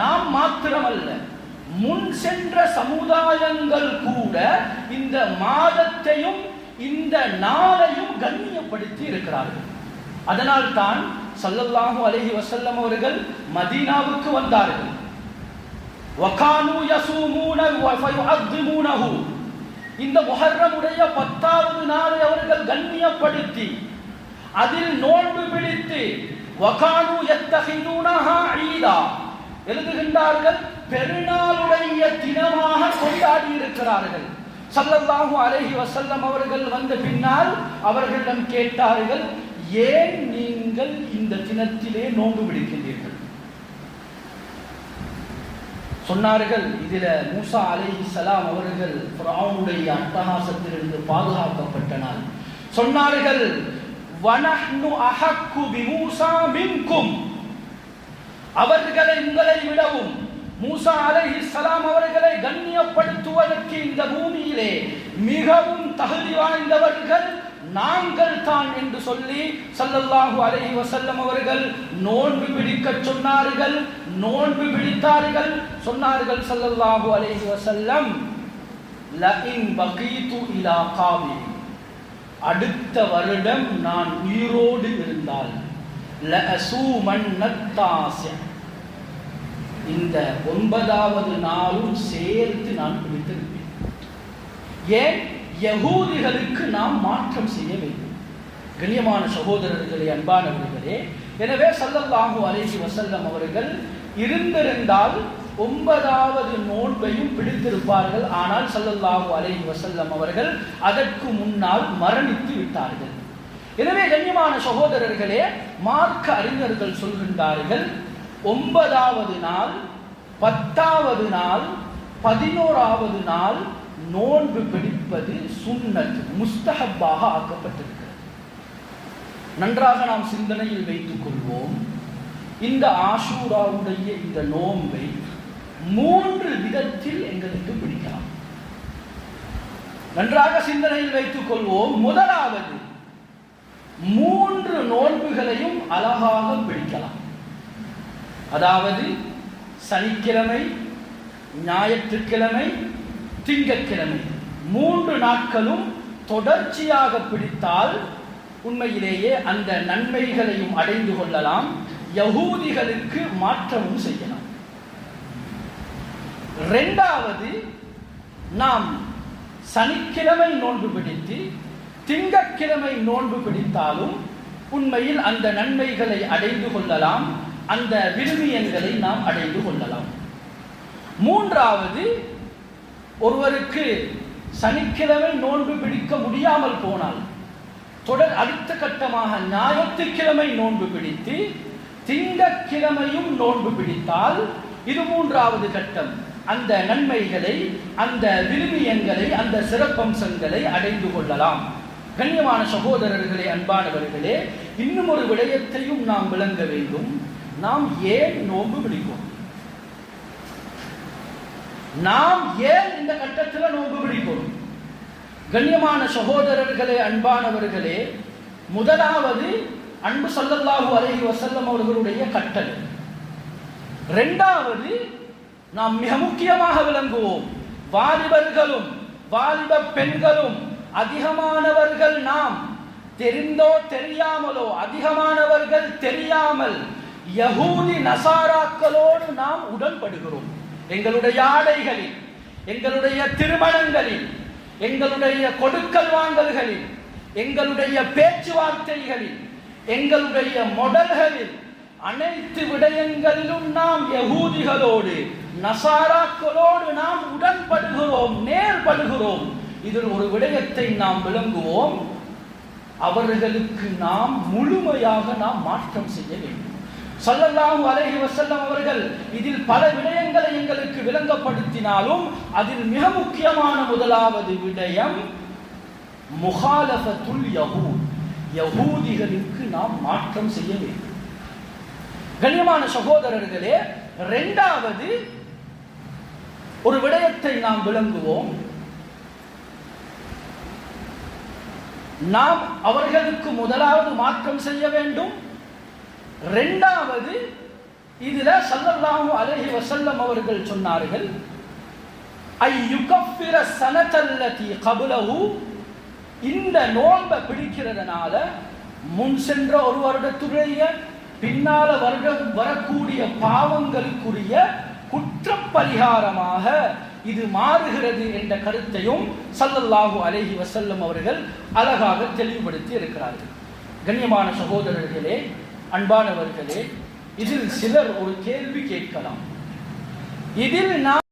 நாம் மாத்திரமல்ல முன் சென்ற சமுதாயங்கள் கூட இந்த மாதத்தையும் இந்த நாளையும் கண்ணியப்படுத்தி இருக்கிறார்கள். அதனால் தான் சல்லல்லாஹு அலஹி வசல்லம் அவர்கள் மதீனாவுக்கு வந்தார்கள். இந்த முஹர்ரமுடைய பத்தாவது நாளை அவர்கள் கண்ணியப்படுத்தி அதில் நோன்பு பிடித்து வகானு யத்தஹிதுனஹா ஈதா. எழுதுகின்றார்கள் பெருநாளுடைய தினமாக கொண்டாடி இருக்கிறார்கள். சல்லல்லாஹு அலைஹி வசல்லம் அவர்கள் வந்த பின்னால் அவர்களிடம் கேட்டார்கள் ஏன் நீங்கள் இந்த தினத்திலே நோன்பு பிடிக்கின்றீர்கள் சொன்னார்கள் இதில் மூசா அலைஹி சலாம் அவர்கள் ஃபிரௌனுடைய அட்டகாசத்திலிருந்து பாதுகாக்கப்பட்ட நாள். சொன்னார்கள் வனஹ்னு அஹக்கு பிமூசா மின்கும். அவர்களை உங்களை விடவும் மூசா அலை இஸ்லாம் அவர்களை கண்ணியப்படுத்துவதற்கு இந்த பூமியிலே மிகவும் தகுதி வாய்ந்தவர்கள் நாங்கள் தான் என்று சொல்லி சல்லல்லாஹு அலை வசல்லம் அவர்கள் நோன்பு பிடிக்க சொன்னார்கள். நோன்பு பிடித்தார்கள். சொன்னார்கள் சல்லல்லாஹு அலைஹி வசல்லம் அடுத்த வருடம் நான் உயிரோடு இருந்தால் இந்த ஒன்பதாவது நாளும் சேர்த்து நான் பிடித்திருப்பேன் ஏன்? யகூதிகளுக்கு நாம் மாற்றம் செய்ய வேண்டும். கண்ணியமான சகோதரர்களே அன்பானவர்களே எனவே சல்லல்லாஹு அலைஹி வசல்லம் அவர்கள் இருந்திருந்தால் ஒன்பதாவது நோன்பையும் பிடித்திருப்பார்கள். ஆனால் சல்லல்லாஹு அலேஹி வசல்லம் அவர்கள் அதற்கு முன்னால் மரணித்து விட்டார்கள். எனவே கண்ணியமான சகோதரர்களே மார்க்க அறிஞர்கள் சொல்கின்றார்கள் ஒன்பதாவது நாள் பத்தாவது நாள் பதினோராவது நாள் நோன்பு பிடிப்பது சுண்ணத் முஸ்தஹப்பாக ஆக்கப்பட்டிருக்கிறது. நன்றாக நாம் சிந்தனையில் வைத்துக் கொள்வோம். இந்த ஆஷூராவுடைய இந்த நோன்பை மூன்று விதத்தில் எங்களுக்கு பிடிக்கலாம். நன்றாக சிந்தனையில் வைத்துக் கொள்வோம். முதலாவது மூன்று நோன்புகளையும் அழகாக பிடிக்கலாம். அதாவது சனிக்கிழமை ஞாயிற்றுக்கிழமை திங்கக்கிழமை மூன்று நாட்களும் தொடர்ச்சியாக பிடித்தால் உண்மையிலேயே அந்த நன்மைகளையும் அடைந்து கொள்ளலாம். யகூதிகளுக்கு மாற்றமும் செய்யலாம். ரெண்டாவது நாம் சனிக்கிழமை நோன்பு பிடித்து திங்கக்கிழமை நோன்பு பிடித்தாலும் உண்மையில் அந்த நன்மைகளை அடைந்து கொள்ளலாம் அந்த விரும்பியன்களை நாம் அடைந்து கொள்ளலாம். மூன்றாவது ஒருவருக்கு சனிக்கிழமை நோன்பு பிடிக்க முடியாமல் போனால் தொடர் அடுத்த கட்டமாக ஞாயிற்றுக்கிழமை நோன்பு பிடித்து திங்கக்கிழமையும் நோன்பு பிடித்தால் இது மூன்றாவது கட்டம். அந்த நன்மைகளை அந்த விரும்பியங்களை அந்த சிறப்பம்சங்களை அடைந்து கொள்ளலாம். கண்ணியமான சகோதரர்களே அன்பானவர்களே இன்னும் ஒரு விடயத்தையும் நாம் விளங்க வேண்டும். நாம் ஏன் நோன்பு பிடிப்போம் நாம் ஏன் இந்த கட்டத்தில் நோன்பு பிடிப்போம் கண்ணியமான சகோதரர்களே அன்பானவர்களே முதலாவது அன்பு சல்லல்லாஹு அலஹி வசல்லம் அவர்களுடைய கட்டளை. ரெண்டாவது நாம் மிக முக்கியமாக விளங்குவோம். வாலிபர்களும் வாலிப பெண்களும் அதிகமானவர்கள் நாம் தெரிந்தோ தெரியாமலோ அதிகமானவர்கள் தெரியாமல் யகூதி நசாராக்களோடு நாம் உடன்படுகிறோம். எங்களுடைய ஆடைகளில் எங்களுடைய திருமணங்களில் எங்களுடைய கொடுக்கல் வாங்கல்களில் எங்களுடைய பேச்சுவார்த்தைகளில் எங்களுடைய மொடல்களில் அனைத்து விடயங்களிலும் நாம் யகூதிகளோடு நசாராக்களோடு நாம் உடன்படுகிறோம் நேர்படுகிறோம். இதில் ஒரு விடயத்தை நாம் விளங்குவோம். அவர்களுக்கு நாம் முழுமையாக நாம் மாற்றம் செய்ய வேண்டும். சல்லல்லாஹு அலஹி வசல்லம் அவர்கள் இதில் பல விடயங்களை எங்களுக்கு விளங்கப்படுத்தினாலும் அதில் மிக முக்கியமான முதலாவது விடயம் முகாலஃபத்துல் யகூத் யகூதிகளுக்கு நாம் மாற்றம் செய்ய வேண்டும். கண்ணியமான சகோதரர்களே இரண்டாவது ஒரு விடயத்தை நாம் விளங்குவோம். நாம் அவர்களுக்கு முதலாவது மாற்றம் செய்ய வேண்டும். இரண்டாவது இதுல சல்லல்லாஹு அலஹி வசல்லம் அவர்கள் சொன்னார்கள் ஐ யுகஃபிர சனதல்லதி கபலஹு. இந்த நோன்பை பிடிக்கிறதுனால முன் சென்ற ஒரு வருடத்துடைய பின்னால வருடம் வரக்கூடிய பாவங்களுக்குரிய குற்றப்பரிகாரமாக இது மாறுகிறது என்ற கருத்தையும் சல்லல்லாஹு அலேஹி வசல்லம் அவர்கள் அழகாக தெளிவுபடுத்தி இருக்கிறார்கள். கண்ணியமான சகோதரர்களே அன்பானவர்களே இதில் சிலர் ஒரு கேள்வி கேட்கலாம். இதில் நாம்